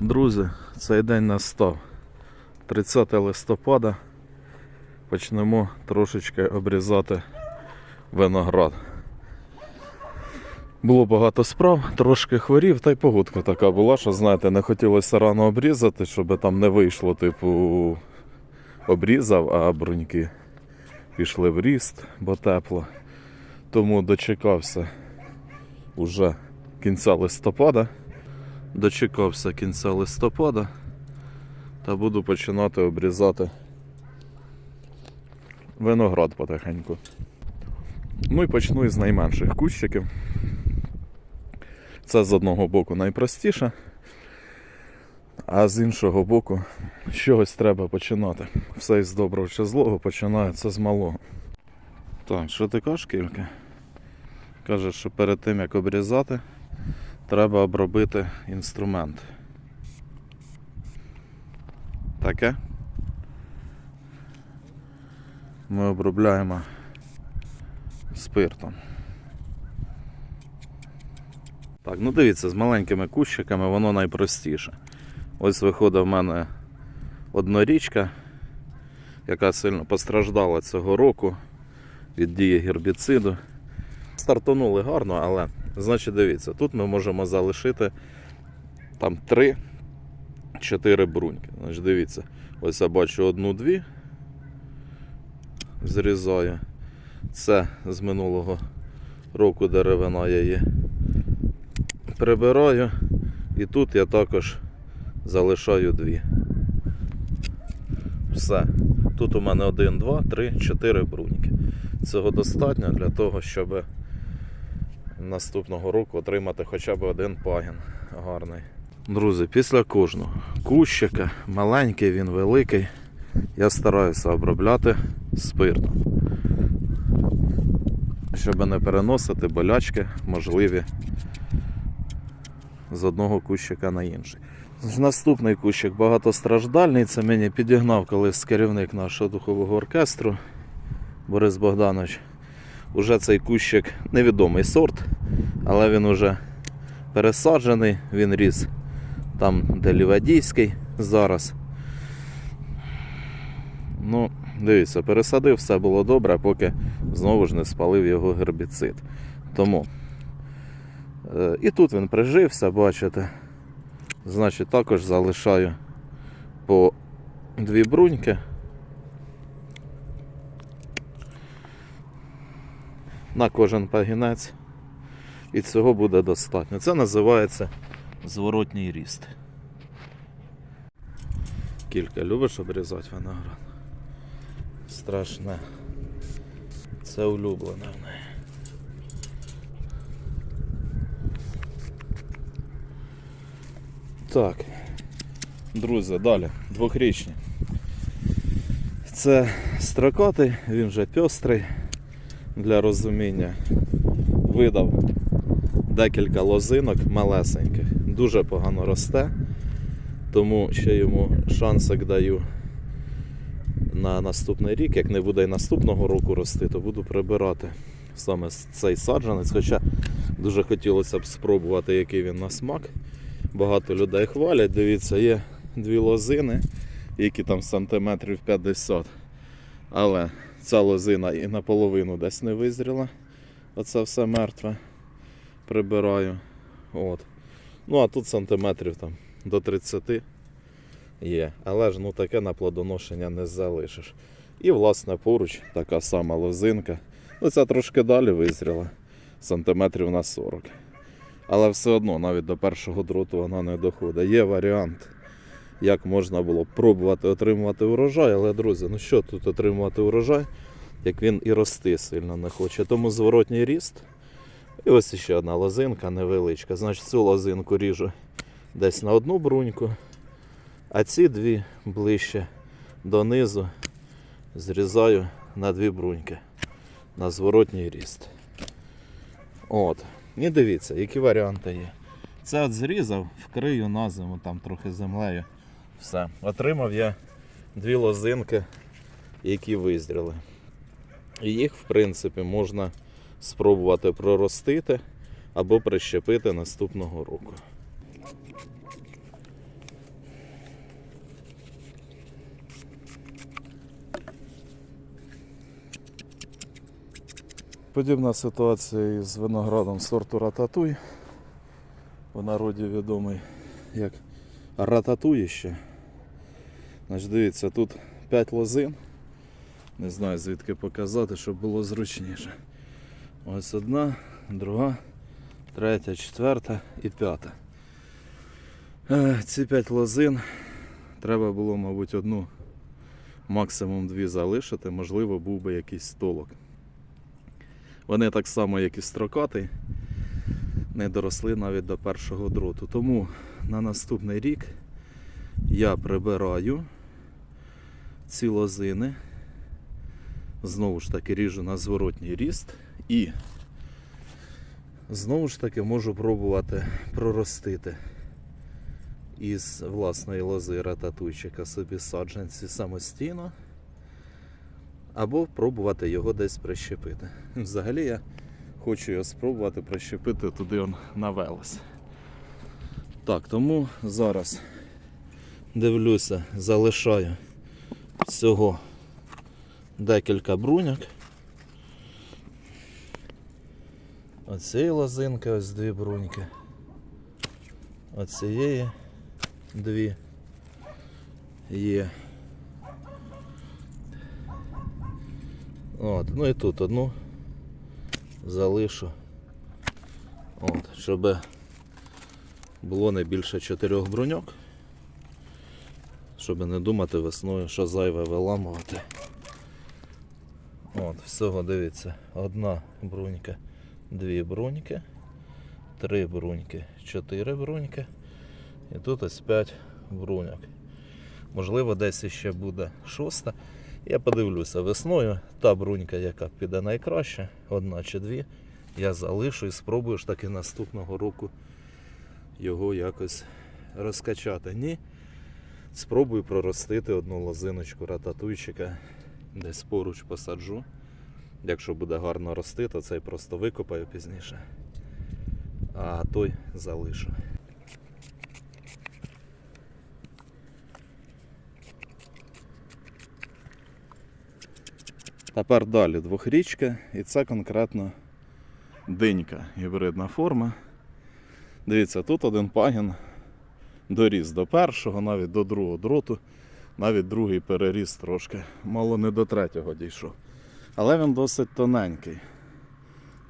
Друзі, цей день настав. 30 листопада. Почнемо трошечки обрізати виноград. Було багато справ, трошки хворів, та й погодка така була, що знаєте, не хотілося рано обрізати, щоб там не вийшло, типу, обрізав, а бруньки пішли в ріст, бо тепло. Тому дочекався уже кінця листопада. Дочекався кінця листопада та буду починати обрізати виноград потихеньку. Ну і почну із найменших кущиків. Це з одного боку найпростіше, а з іншого боку, з чогось треба починати. Все із доброго чи злого починається з малого. Так, що ти кажеш, Кілька? Каже, що перед тим як обрізати, треба обробити інструмент. Таке. Ми обробляємо спиртом. Так, ну дивіться, з маленькими кущиками воно найпростіше. Ось виходить в мене однорічка, яка сильно постраждала цього року від дії гербіциду. Стартанули гарно, але значить дивіться, тут ми можемо залишити там 3-4 бруньки. Значить, дивіться, ось я бачу одну-дві, зрізаю. Це з минулого року деревина я її прибираю. І тут я також залишаю дві. Все. Тут у мене 1, 2, 3, 4 бруньки. Цього достатньо для того, щоб наступного року отримати хоча б один пагін гарний. Друзі, після кожного кущика, маленький він великий, я стараюся обробляти спиртом. Щоб не переносити болячки, можливі з одного кущика на інший. Наступний кущик багатостраждальний. Це мені підігнав колись керівник нашого духового оркестру Борис Богданович. Уже цей кущик невідомий сорт, але він уже пересаджений, він ріс там, де Лівадійський зараз. Ну, дивіться, пересадив, все було добре, поки знову ж не спалив його гербіцид. Тому е, і тут він прижився, бачите. Значить, також залишаю по дві бруньки. На кожен пагінець. І цього буде достатньо. Це називається зворотній ріст. Кілька любиш обрізати виноград? Страшне. Це улюблене в неї. Так, друзі, далі, двохрічні. Це строкатий, він вже пьострий для розуміння. Видав декілька лозинок малесеньких, дуже погано росте, тому ще йому шансик даю на наступний рік. Як не буде і наступного року рости, то буду прибирати саме цей саджанець. Хоча дуже хотілося б спробувати, який він на смак. Багато людей хвалять. Дивіться, є дві лозини, які там сантиметрів 50. Але ця лозина і наполовину десь не визріла. Оце все мертве. Прибираю. От. Ну а тут сантиметрів там до 30 є. Але ж ну таке на плодоношення не залишиш. І власне поруч така сама лозинка. Ну ця трошки далі визріла. Сантиметрів на 40. Але все одно навіть до першого дроту вона не доходить. Є варіант, як можна було пробувати отримувати урожай, але, друзі, ну що тут отримувати урожай, як він і рости сильно не хоче. Тому зворотній ріст. І ось ще одна лозинка невеличка. Значить, цю лозинку ріжу десь на одну бруньку, а ці дві ближче донизу зрізаю на дві бруньки на зворотній ріст. От. І дивіться, які варіанти є. Це от зрізав, вкрию на зиму, там трохи землею. Все. Отримав я дві лозинки, які визріли. І їх, в принципі, можна спробувати проростити або прищепити наступного року. Подібна ситуація із виноградом сорту рататуй, в народі відомий як рататуїще. Значить, дивіться, тут 5 лозин. Не знаю звідки показати, щоб було зручніше. Ось одна, друга, третя, четверта і п'ята. Е, Ці 5 лозин треба було, мабуть, одну, максимум дві залишити, можливо, був би якийсь столок. Вони так само, як і строкатий, не доросли навіть до першого дроту. Тому на наступний рік я прибираю ці лозини, знову ж таки ріжу на зворотній ріст і знову ж таки можу пробувати проростити із власної лози рататуйчика собі саджанці самостійно. Або пробувати його десь прищепити. Взагалі я хочу його спробувати прищепити туди он на. Так, тому зараз дивлюся, залишаю всього декілька бруняк. Оцієї лозинки ось дві бруньки. Оцієї дві є. От, ну і тут одну залишу. От, щоб було не більше чотирьох бруньок. Щоб не думати весною, що зайве виламувати. От, всього дивіться, одна брунька, дві бруньки, три бруньки, чотири бруньки. І тут ось п'ять бруньок. Можливо, десь іще буде шоста. Я подивлюся весною, та брунька, яка піде найкраще, одна чи дві, я залишу і спробую ж таки наступного року його якось розкачати. Ні. Спробую проростити одну лозиночку рататуйчика, десь поруч посаджу. Якщо буде гарно рости, то цей просто викопаю пізніше. А той залишу. Тепер далі двохрічка, і це конкретно динька, гібридна форма. Дивіться, тут один пагін доріс до першого, навіть до другого дроту, навіть другий переріс трошки, мало не до третього дійшов. Але він досить тоненький.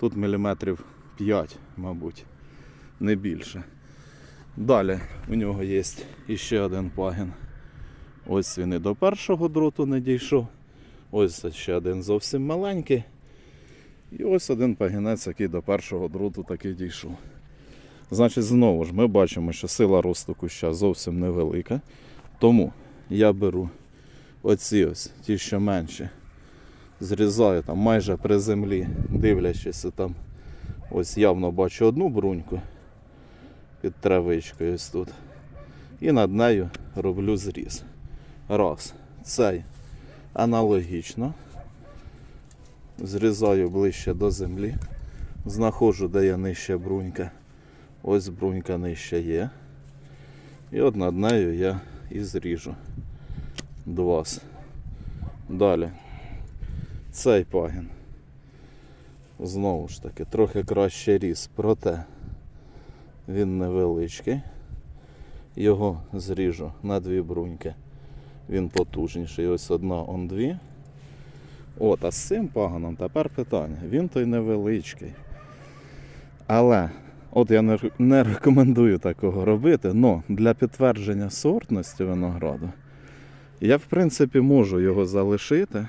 Тут міліметрів 5, мабуть, не більше. Далі у нього є іще один пагін. Ось він і до першого дроту не дійшов. Ось ще один зовсім маленький. І ось один пагінець, який до першого дроту таки дійшов. Значить, знову ж ми бачимо, що сила росту куща зовсім невелика. Тому я беру оці ось, ті, що менші, зрізаю там майже при землі, дивлячись, там ось явно бачу одну бруньку під травичкою ось тут. І над нею роблю зріз. Раз. Цей аналогічно. Зрізаю ближче до землі. Знаходжу, де є нижча брунька. Ось брунька нижче є. І от над нею я і зріжу. Два. Далі. Цей пагін. Знову ж таки, трохи краще ріс, проте він невеличкий. Його зріжу на дві бруньки. Він потужніший. Ось одна, он дві. От, а з цим паганом тепер питання. Він той невеличкий. Але, от я не, рекомендую такого робити, але для підтвердження сортності винограду я, в принципі, можу його залишити.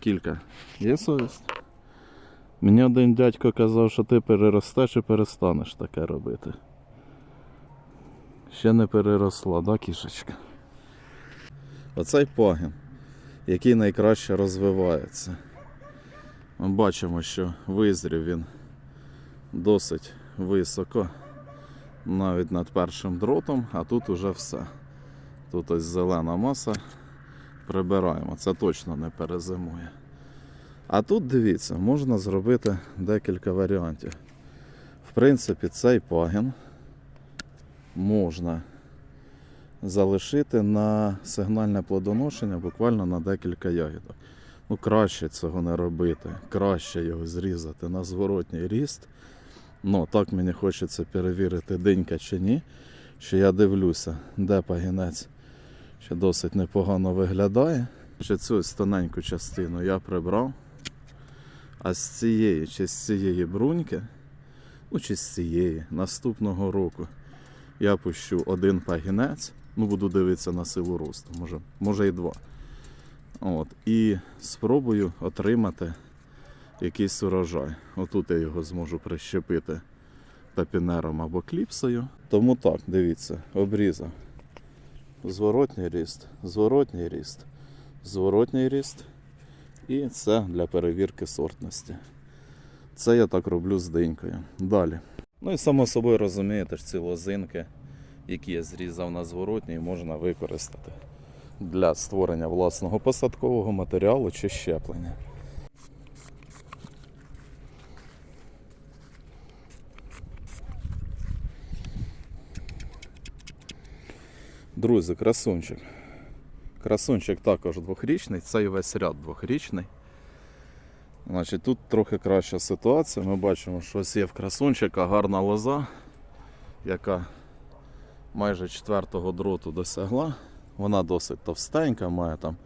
Кілька. Є совість? Мені один дядько казав, що ти переростеш і перестанеш таке робити. Ще не переросла, да, кішечка? Оцей пагін, який найкраще розвивається. Ми бачимо, що визрів він досить високо, навіть над першим дротом, а тут уже все. Тут ось зелена маса. Прибираємо, це точно не перезимує. А тут дивіться, можна зробити декілька варіантів. В принципі, цей пагін можна залишити на сигнальне плодоношення буквально на декілька ягідок. Ну, краще цього не робити. Краще його зрізати на зворотній ріст. Ну, так мені хочеться перевірити денька чи ні. Що я дивлюся, де пагінець ще досить непогано виглядає. Ще цю тоненьку частину я прибрав. А з цієї чи з цієї бруньки, ну чи з цієї наступного року я пущу один пагінець. Ну, буду дивитися на силу росту, може, може і два. От, і спробую отримати якийсь урожай. Отут я його зможу прищепити пепінером або кліпсою. Тому так, дивіться, обрізав. Зворотній ріст, зворотній ріст, зворотній ріст. І це для перевірки сортності. Це я так роблю з динькою. Далі. Ну і само собою розумієте ж ці лозинки, які я зрізав на зворотній, можна використати для створення власного посадкового матеріалу чи щеплення. Друзі, красунчик. Красунчик також двохрічний, цей весь ряд двохрічний. Значить, тут трохи краща ситуація. Ми бачимо, що ось є в красунчика гарна лоза, яка майже четвертого дроту досягла. Вона досить товстенька, має там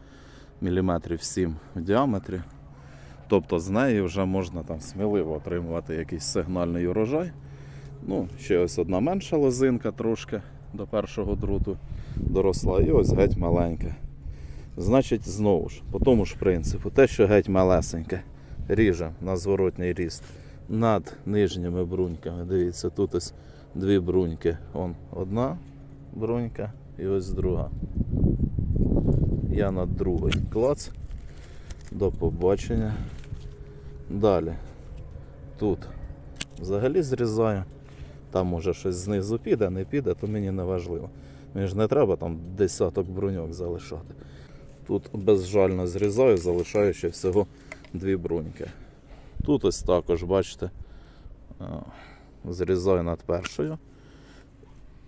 міліметрів 7 в діаметрі. Тобто з неї вже можна там сміливо отримувати якийсь сигнальний урожай. Ну, ще ось одна менша лозинка трошки до першого друту доросла, і ось геть маленька. Значить, знову ж, по тому ж принципу, те, що геть малесеньке, ріже на зворотній ріст над нижніми бруньками. Дивіться, тут ось дві бруньки. Он одна брунька і ось друга. Я над другою. Клац. До побачення. Далі. Тут взагалі зрізаю. Там може щось знизу піде, не піде, то мені не важливо. Мені ж не треба там десяток бруньок залишати. Тут безжально зрізаю, залишаючи всього дві бруньки. Тут ось також, бачите, зрізаю над першою.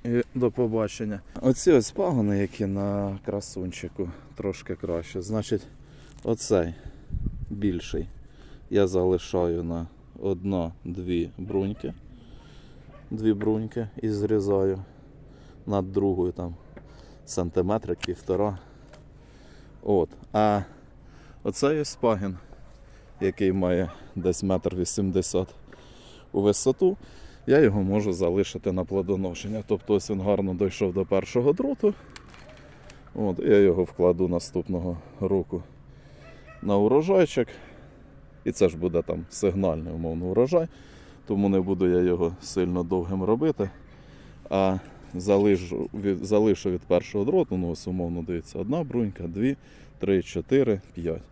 І до побачення. Оці ось пагони, які на красунчику трошки краще. Значить, оцей більший я залишаю на одна-дві бруньки. Дві бруньки і зрізаю над другою там сантиметрик, півтора. От. А оцей ось пагін, який має десь метр вісімдесят у висоту, я його можу залишити на плодоношення. Тобто ось він гарно дійшов до першого дроту. От, я його вкладу наступного року на урожайчик. І це ж буде там сигнальний умовно урожай, тому не буду я його сильно довгим робити. А залишу від, залишу від першого дроту, ну ось умовно дивіться, одна брунька, дві, три, чотири, п'ять.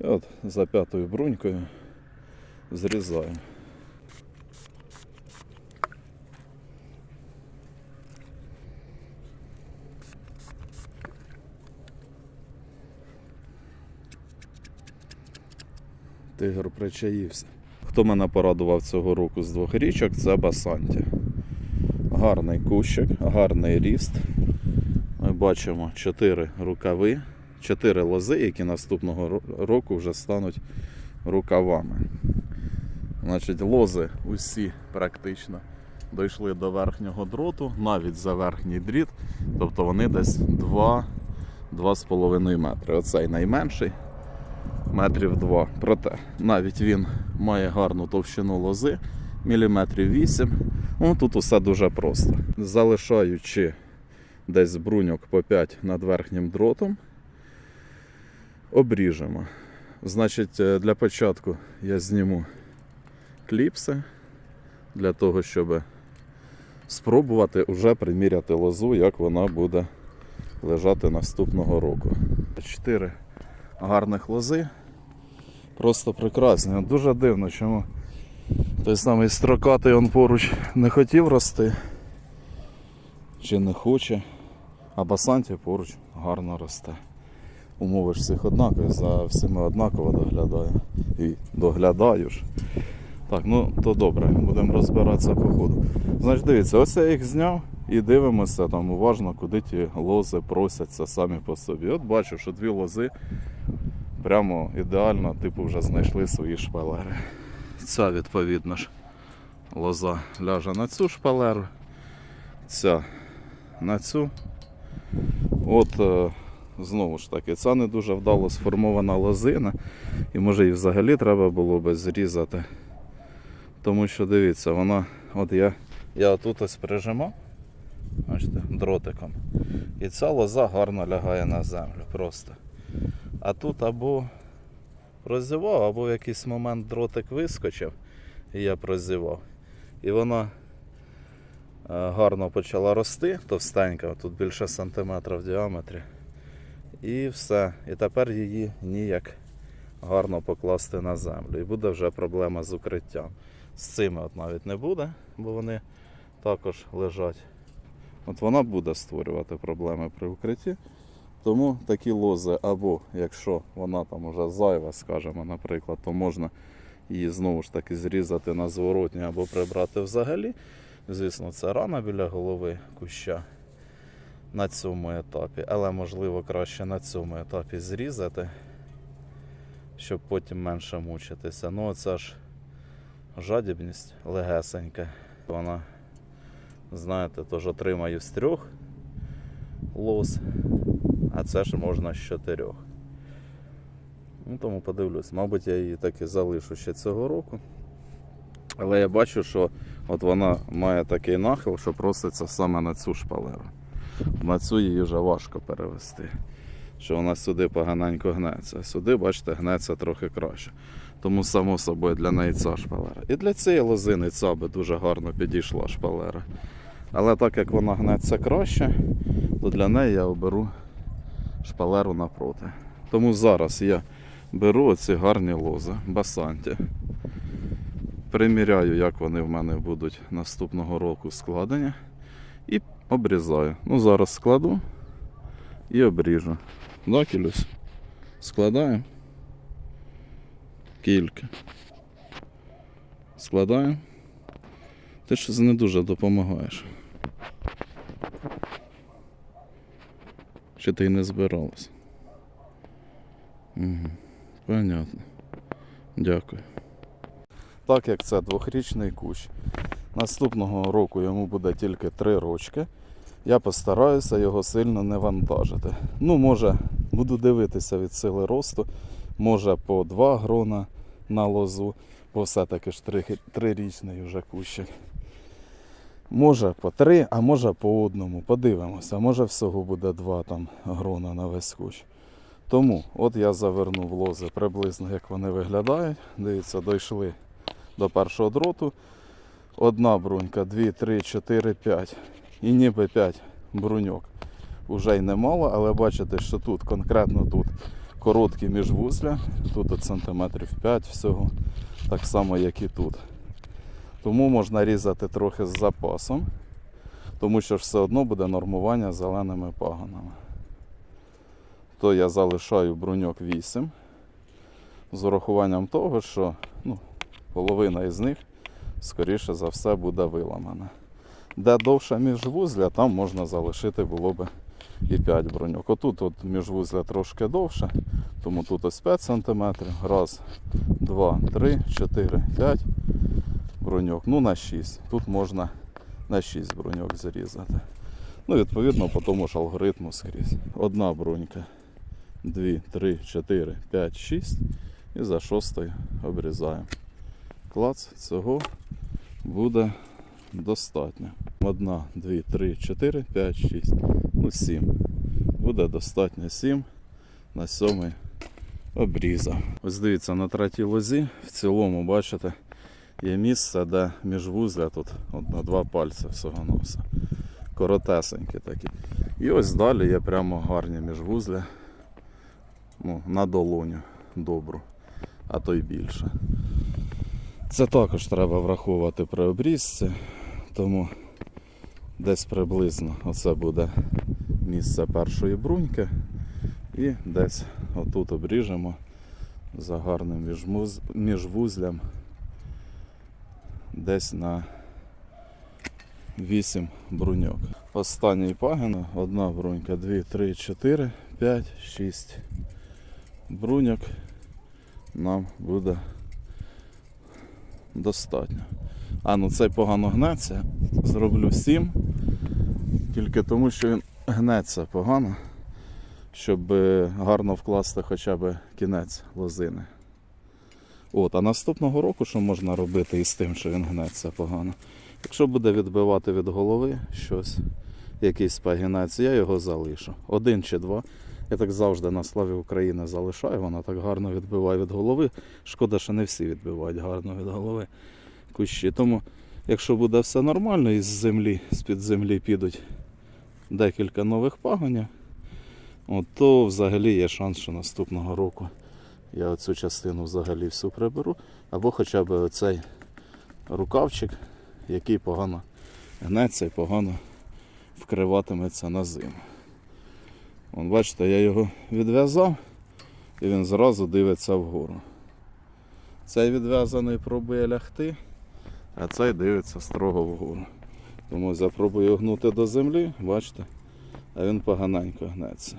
І от за п'ятою брунькою зрізаю. Тигр причаївся. Хто мене порадував цього року з двох річок, це Басанті. Гарний кущик, гарний ріст. Ми бачимо 4 рукави, 4 лози, які наступного року вже стануть рукавами. Значить, лози усі практично дійшли до верхнього дроту, навіть за верхній дріт, тобто вони десь 2-2,5 метри. Оцей найменший метрів 2. Проте навіть він має гарну товщину лози, міліметрів 8. Ну, тут усе дуже просто. Залишаючи десь бруньок по 5 над верхнім дротом, обріжемо. Значить, е, для початку я зніму кліпси для того, щоб спробувати вже приміряти лозу, як вона буде лежати наступного року. Чотири гарних лози. Просто прекрасні. Дуже дивно, чому той самий строкатий он поруч не хотів рости. Чи не хоче. А басанті поруч гарно росте. Умови ж всіх однакові, за всіми однаково доглядаю. І доглядаю ж. Так, ну то добре, будемо розбиратися по ходу. Значить, дивіться, ось я їх зняв і дивимося там уважно, куди ті лози просяться самі по собі. От бачу, що дві лози прямо ідеально, типу, вже знайшли свої шпалери. Ця, відповідно ж, лоза ляже на цю шпалеру, ця на цю. От е, знову ж таки, це не дуже вдало сформована лозина, і може її взагалі треба було би зрізати. Тому що дивіться, вона, от я, я тут ось прижимав, бачите, дротиком. І ця лоза гарно лягає на землю просто. А тут або прозівав, або в якийсь момент дротик вискочив, і я прозівав. І вона е, гарно почала рости, товстенька, тут більше сантиметра в діаметрі. І все. І тепер її ніяк гарно покласти на землю. І буде вже проблема з укриттям. З цими от навіть не буде, бо вони також лежать. От вона буде створювати проблеми при укритті. Тому такі лози, або якщо вона там уже зайва, скажімо, наприклад, то можна її знову ж таки зрізати на зворотні або прибрати взагалі. Звісно, це рана біля голови куща на цьому етапі, але можливо краще на цьому етапі зрізати, щоб потім менше мучитися. Ну, оця ж жадібність легесенька. Вона, знаєте, теж отримаю з трьох лоз, а це ж можна з чотирьох. Ну, тому подивлюсь, мабуть, я її так і залишу ще цього року. Але я бачу, що от вона має такий нахил, що проситься саме на цю шпалеру. На цю її вже важко перевести. Що вона сюди поганенько гнеться. Сюди, бачите, гнеться трохи краще. Тому, само собою, для неї ця шпалера. І для цієї лозини ця би дуже гарно підійшла шпалера. Але так як вона гнеться краще, то для неї я оберу шпалеру напроти. Тому зараз я беру оці гарні лози, басанті. Приміряю, як вони в мене будуть наступного року складені. І обрізаю. Ну, зараз складу і обріжу. Да? Складаємо. Кілька. Складаємо. Ти щось не дуже допомагаєш. Чи ти й не збиралась? Угу. Понятно. Дякую. Так як це двохрічний кущ, наступного року йому буде тільки три рочки. Я постараюся його сильно не вантажити. Ну, може, буду дивитися від сили росту, може по два грона на лозу, бо все-таки ж три- трирічний вже кущик. Може по три, а може по одному. Подивимося. Може всього буде два там грона на весь кущ. Тому от я завернув лози приблизно як вони виглядають. Дивіться, дійшли до першого дроту. Одна брунька, дві, три, чотири, п'ять. І ніби п'ять бруньок. Уже й немало, але бачите, що тут конкретно тут короткі міжвузля. Тут от сантиметрів 5 всього. Так само, як і тут. Тому можна різати трохи з запасом, тому що все одно буде нормування зеленими пагонами. То я залишаю бруньок 8 з урахуванням того, що ну, половина із них, скоріше за все, буде виламана. Де довше міжвузля, там можна залишити було би і 5 бруньок. Отут от міжвузля трошки довше, тому тут ось 5 см. Раз, два, три, чотири, п'ять бруньок. Ну на 6. Тут можна на 6 бруньок зарізати. Ну, відповідно, по тому ж алгоритму скрізь. Одна брунька, дві, три, чотири, п'ять, шість. І за шостою обрізаємо. Клац цього буде достатньо. Одна, дві, три, чотири, п'ять, шість. Ну, сім. Буде достатньо сім. На сьомий обрізав. Ось дивіться, на третій лозі в цілому, бачите, є місце, де міжвузля тут от на два пальці всього носа. Коротесенькі такі. І ось далі є прямо гарні міжвузля. Ну, на долоню добру, а то й більше. Це також треба враховувати при обрізці, тому десь приблизно оце буде місце першої бруньки. І десь отут обріжемо за гарним міжвузлям десь на 8 бруньок. Останній пагін, одна брунька, 2, 3, 4, 5, 6 бруньок нам буде достатньо. А ну цей погано гнеться. Зроблю 7. Тільки тому, що він гнеться погано, щоб е, гарно вкласти хоча б кінець лозини. От, а наступного року що можна робити із тим, що він гнеться погано? Якщо буде відбивати від голови щось, якийсь пагінець, я його залишу. Один чи два. Я так завжди на славі України залишаю, вона так гарно відбиває від голови. Шкода, що не всі відбивають гарно від голови кущі. Тому, якщо буде все нормально, із землі, з-під землі підуть декілька нових пагонів, то взагалі є шанс, що наступного року я оцю частину взагалі всю приберу. Або хоча б оцей рукавчик, який погано гнеться і погано вкриватиметься на зиму. Вон, бачите, я його відв'язав і він зразу дивиться вгору. Цей відв'язаний пробує лягти, а цей дивиться строго вгору. Тому запробую гнути до землі, бачите, а він поганенько гнеться.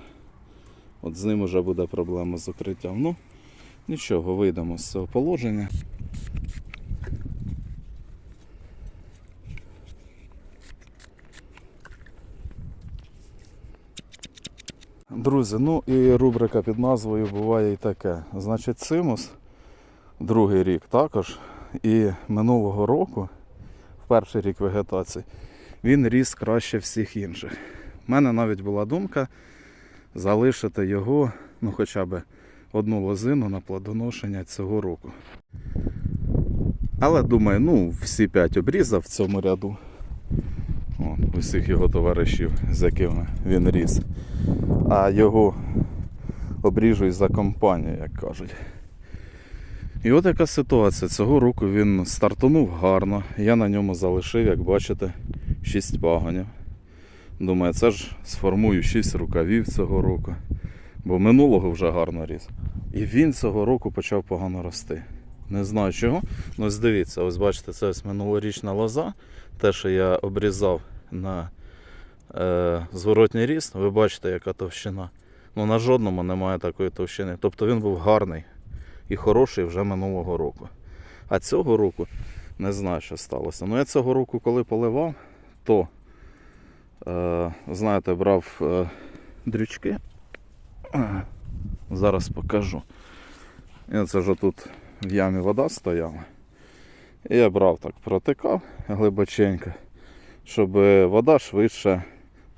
От з ним вже буде проблема з укриттям. Ну, нічого, вийдемо з цього положення. Друзі, ну і рубрика під назвою буває і таке. Значить, Симус другий рік також. І минулого року, в перший рік вегетації, він ріс краще всіх інших. У мене навіть була думка залишити його, ну хоча б одну лозину на плодоношення цього року. Але думаю, ну, всі п'ять обрізав в цьому ряду. О, усіх його товаришів, з якими він ріс. А його обріжу за компанію, як кажуть. І от яка ситуація. Цього року він стартанув гарно. Я на ньому залишив, як бачите, 6 пагонів. Думаю, це ж сформую 6 рукавів цього року. Бо минулого вже гарно ріс. І він цього року почав погано рости. Не знаю чого. Ну ось дивіться, ось бачите, це ось минулорічна лоза. Те, що я обрізав на е, зворотній ріст, ви бачите, яка товщина. Ну на жодному немає такої товщини. Тобто він був гарний і хороший вже минулого року. А цього року не знаю, що сталося. Ну я цього року, коли поливав, то, е, знаєте, брав е, дрючки. Зараз покажу. І це ж тут в ямі вода стояла. І я брав так, протикав глибоченько, щоб вода швидше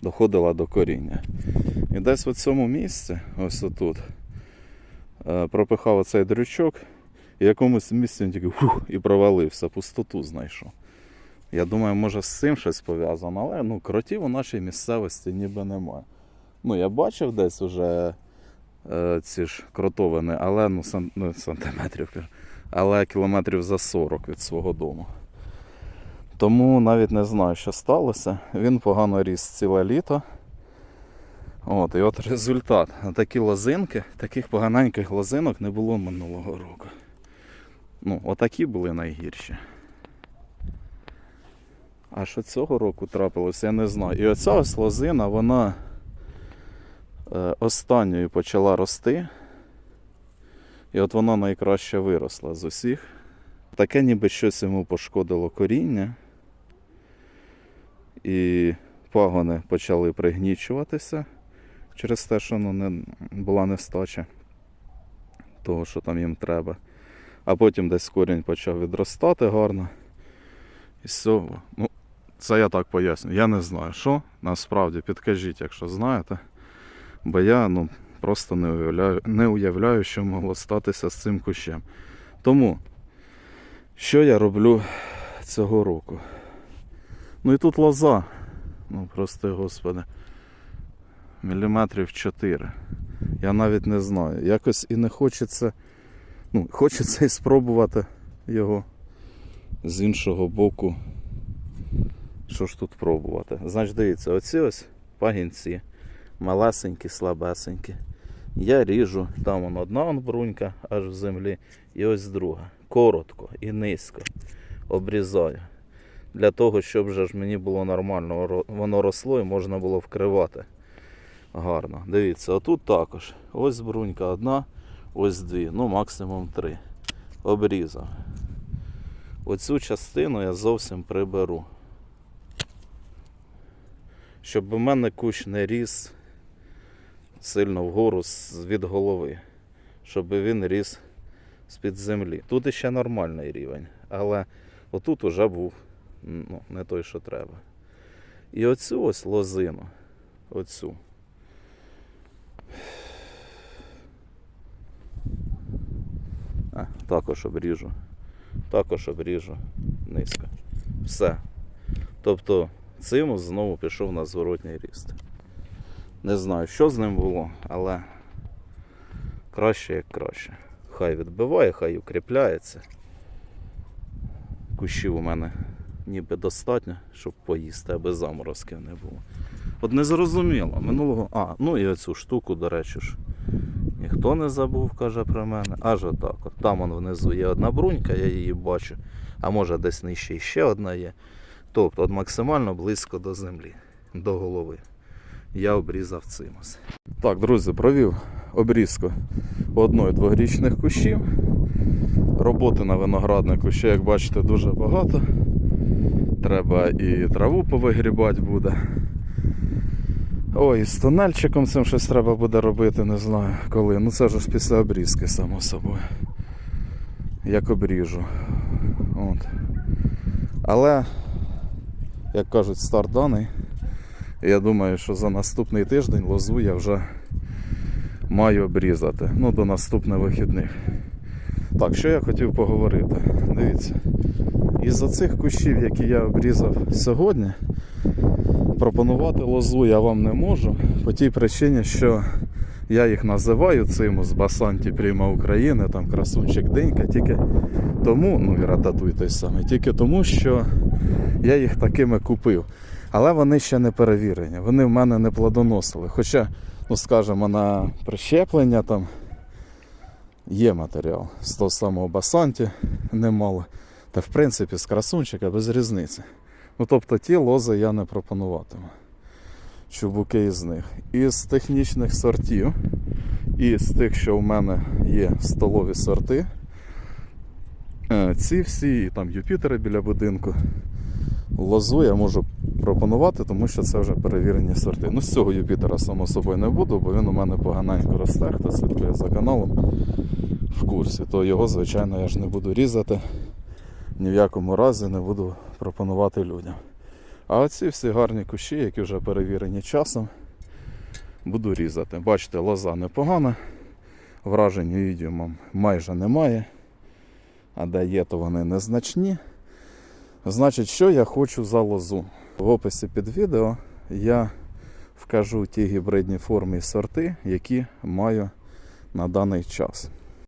доходила до коріння. І десь в цьому місці, ось отут, е, пропихав оцей дрючок, і в якомусь місці він тільки фух, і провалився, пустоту знайшов. Я думаю, може з цим щось пов'язано, але ну, кротів у нашій місцевості ніби немає. Ну, я бачив десь уже ці ж кротовини, але ну, сан, ну, сантиметрів, але кілометрів за 40 від свого дому. Тому навіть не знаю, що сталося. Він погано ріс ціле літо. От, і от результат. Такі лозинки, таких поганеньких лозинок не було минулого року. Ну, отакі були найгірші. А що цього року трапилося, я не знаю. І оця ось лозина, вона е, останньою почала рости. І от вона найкраще виросла з усіх. Таке ніби щось йому пошкодило коріння. І пагони почали пригнічуватися через те, що ну, не, була нестача того, що там їм треба. А потім десь корінь почав відростати гарно. І все. Ну, це я так поясню. Я не знаю, що насправді підкажіть, якщо знаєте. Бо я ну, просто не уявляю, не уявляю, що могло статися з цим кущем. Тому, що я роблю цього року? Ну і тут лоза. Ну, прости господи. Міліметрів 4. Я навіть не знаю. Якось і не хочеться. Ну, хочеться і спробувати його з іншого боку. Що ж тут пробувати? Значить, дивіться, оці ось пагінці. Малесенькі, слабесенькі. Я ріжу, там вон одна брунька аж в землі, і ось друга. Коротко і низько обрізаю. Для того, щоб же ж мені було нормально, воно росло і можна було вкривати гарно. Дивіться, отут також. Ось брунька одна, ось дві, ну максимум три. Обрізав. Оцю частину я зовсім приберу. Щоб у мене кущ не ріс сильно вгору від голови. Щоб він ріс з-під землі. Тут іще нормальний рівень, але отут уже був ну, не той, що треба. І оцю ось лозину. Оцю. А, також обріжу. Також обріжу низько. Все. Тобто цимус знову пішов на зворотній ріст. Не знаю, що з ним було, але краще як краще. Хай відбиває, хай укріпляється. Кущів у мене ніби достатньо, щоб поїсти, аби заморозків не було. От не зрозуміло. Минулого. А, ну і оцю штуку, до речі ж. Ніхто не забув, каже про мене. Аж отак. От там он внизу є одна брунька, я її бачу. А може десь нижче ще одна є. Тобто от максимально близько до землі, до голови. Я обрізав цимус. Так, друзі, провів обрізку одної двогрічних кущів. Роботи на винограднику ще, як бачите, дуже багато. Треба і траву повигрібати буде. Ой, з тунельчиком цим щось треба буде робити, не знаю коли. Ну це ж після обрізки, само собою. Як обріжу. От. Але, як кажуть, старт даний. Я думаю, що за наступний тиждень лозу я вже маю обрізати. Ну, до наступних вихідних. Так, що я хотів поговорити? Дивіться. Із-за цих кущів, які я обрізав сьогодні, пропонувати лозу я вам не можу. По тій причині, що я їх називаю цим з Басанті Пріма України, там красунчик Денька, тільки тому, ну і рататуй самий, тільки тому, що я їх такими купив. Але вони ще не перевірені, вони в мене не плодоносили. Хоча, ну скажімо, на прищеплення там є матеріал з того самого Басанті немало. Та в принципі з красунчика без різниці. Ну тобто ті лози я не пропонуватиму. Чубуки із них. Із технічних сортів, і з тих, що в мене є столові сорти. е, Ці всі, і там Юпітери біля будинку. Лозу я можу пропонувати, тому що це вже перевірені сорти. Ну, з цього Юпітера, само собою, не буду, бо він у мене поганенько росте, хто слідкує за каналом в курсі, то його, звичайно, я ж не буду різати. Ні в якому разі не буду пропонувати людям. А оці всі гарні кущі, які вже перевірені часом, буду різати. Бачите, лоза непогана, вражень відео майже немає. А де є, то вони незначні. Значить, що я хочу за лозу? В описі під відео я вкажу ті гібридні форми і сорти, які маю на даний час.